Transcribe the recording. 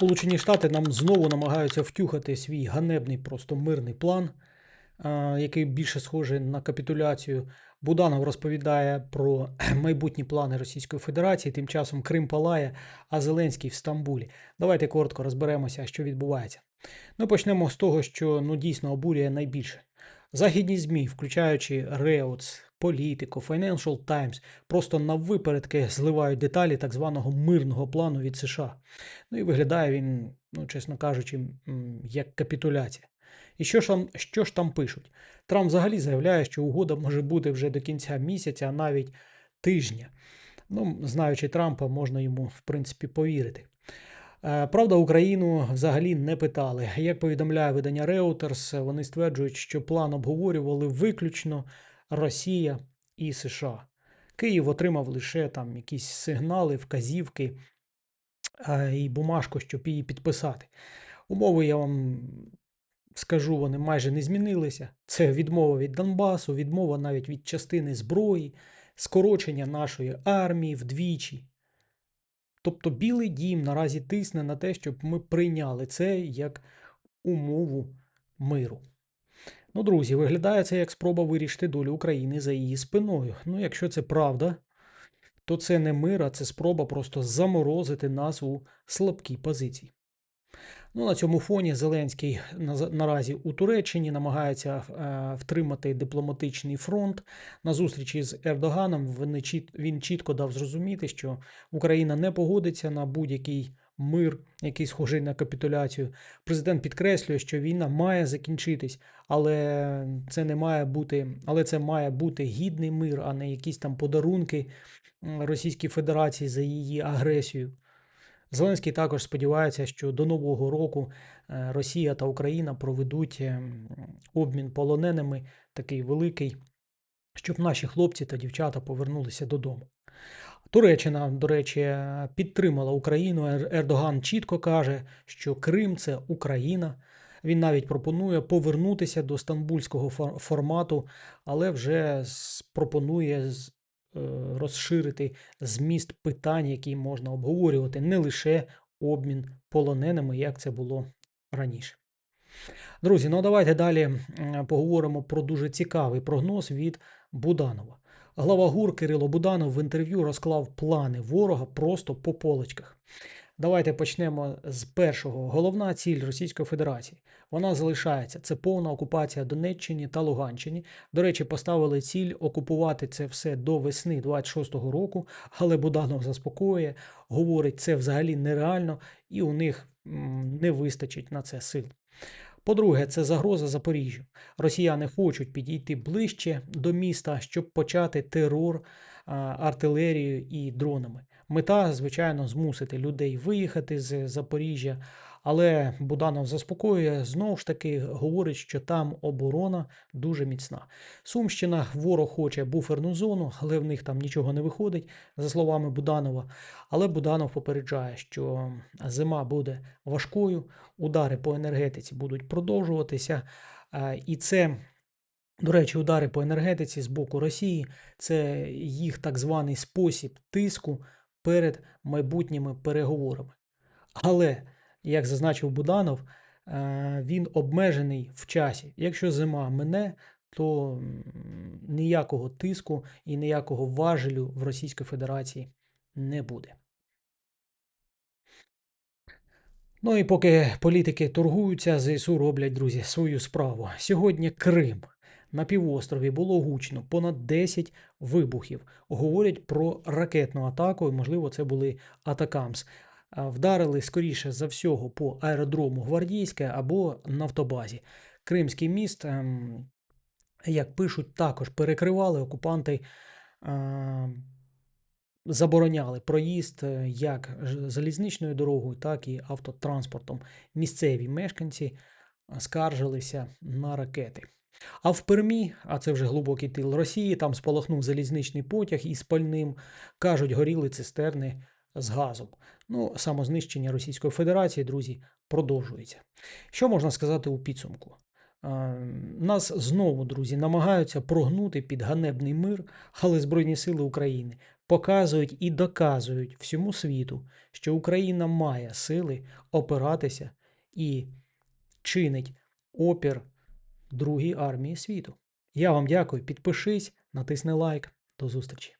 Сполучені Штати нам знову намагаються втюхати свій ганебний, просто мирний план, який більше схожий на капітуляцію. Буданов розповідає про майбутні плани Російської Федерації. Тим часом Крим палає, а Зеленський в Стамбулі. Давайте коротко розберемося, що відбувається. Ну, почнемо з того, що ну дійсно обурює найбільше. Західні ЗМІ, включаючи Reuters, Politico, Financial Times, просто на випередки зливають деталі так званого мирного плану від США. Ну і виглядає він, ну чесно кажучи, як капітуляція. І що ж там, що ж там пишуть? Трамп взагалі заявляє, що угода може бути вже до кінця місяця, а навіть тижня. Ну, знаючи Трампа, можна йому в принципі повірити. Е, Правда, Україну взагалі не питали. Як повідомляє видання Reuters, вони стверджують, що план обговорювали виключно Росія і США. Київ отримав лише там якісь сигнали, вказівки е, і бумажку, щоб її підписати. Умови я вам скажу, вони майже не змінилися. Це відмова від Донбасу, відмова навіть від частини зброї, скорочення нашої армії вдвічі. Тобто Білий дім наразі тисне на те, щоб ми прийняли це як умову миру. Ну, друзі, виглядає це як спроба вирішити долю України за її спиною. Ну, якщо це правда, то це не мир, а це спроба просто заморозити нас у слабкій позиції. Ну, на цьому фоні Зеленський на- наразі у Туреччині намагається е, втримати дипломатичний фронт. На зустрічі з Ердоганом він чітко дав зрозуміти, що Україна не погодиться на будь-який мир, який схожий на капітуляцію. Президент підкреслює, що війна має закінчитись, але це не має бути, але це має бути гідний мир, а не якісь там подарунки Російській Федерації за її агресію. Зеленський також сподівається, що до нового року е, Росія та Україна проведуть ем, обмін полоненими такий великий, щоб наші хлопці та дівчата повернулися додому. Туреччина, до речі, підтримала Україну. Ердоган чітко каже, що Крим це Україна. Він навіть пропонує повернутися до стамбульського фор- формату, але вже пропонує е, розширити зміст питань, які можна обговорювати, не лише обмін полоненими, як це було раніше. Друзі, ну давайте далі поговоримо про дуже цікавий прогноз від Буданова. Глава ГУР Кирило Буданов в інтерв'ю розклав плани ворога просто по полочках. Давайте почнемо з першого. Головна ціль Російської Федерації. Вона залишається. Це повна окупація Донеччини та Луганщини. До речі, поставили ціль окупувати це все до весни 26-го року, але Буданов заспокоює, говорить, це взагалі нереально, і у них не вистачить на це сил. По-друге, це загроза Запоріжжю. Росіяни хочуть підійти ближче до міста, щоб почати терор артилерією і дронами. Мета, звичайно, змусити людей виїхати з Запоріжжя, але Буданов заспокоює, знову ж таки говорить, що там оборона дуже міцна. Сумщина ворог хоче буферну зону, але в них там нічого не виходить, за словами Буданова. Але Буданов попереджає, що зима буде важкою, удари по енергетиці будуть продовжуватися. е, І це, до речі, удари по енергетиці з боку Росії це їх так званий спосіб тиску перед майбутніми переговорами. Але, як зазначив Буданов, е, він обмежений в часі. Якщо зима мине, то ніякого тиску і ніякого важелю в Російській Федерації не буде. Ну і поки політики торгуються, ЗСУ роблять, друзі, свою справу. Сьогодні Крим. На півострові було гучно понад 10 вибухів. Говорять про ракетну атаку, і, можливо, це були Атакамс. Вдарили скоріше за всього по аеродрому Гвардійське або Нафтобазі. Кримський міст, ем, як пишуть, також перекривали окупанти. забороняли проїзд е, як залізничною дорогою, так і автотранспортом. Місцеві мешканці скаржилися на ракети. А в Пермі, а це вже глибокий тил Росії, там спалахнув залізничний потяг із пальним, кажуть, горіли цистерни з газом. Ну, самознищення Російської Федерації, друзі, продовжується. Що можна сказати у підсумку? Нас знову, друзі, намагаються прогнути під ганебний мир, але Збройні Сили України показують і доказують всьому світу, що Україна має сили опиратися і чинить опір Другій армії світу. Я вам дякую. Підпишись, натисни лайк. До зустрічі.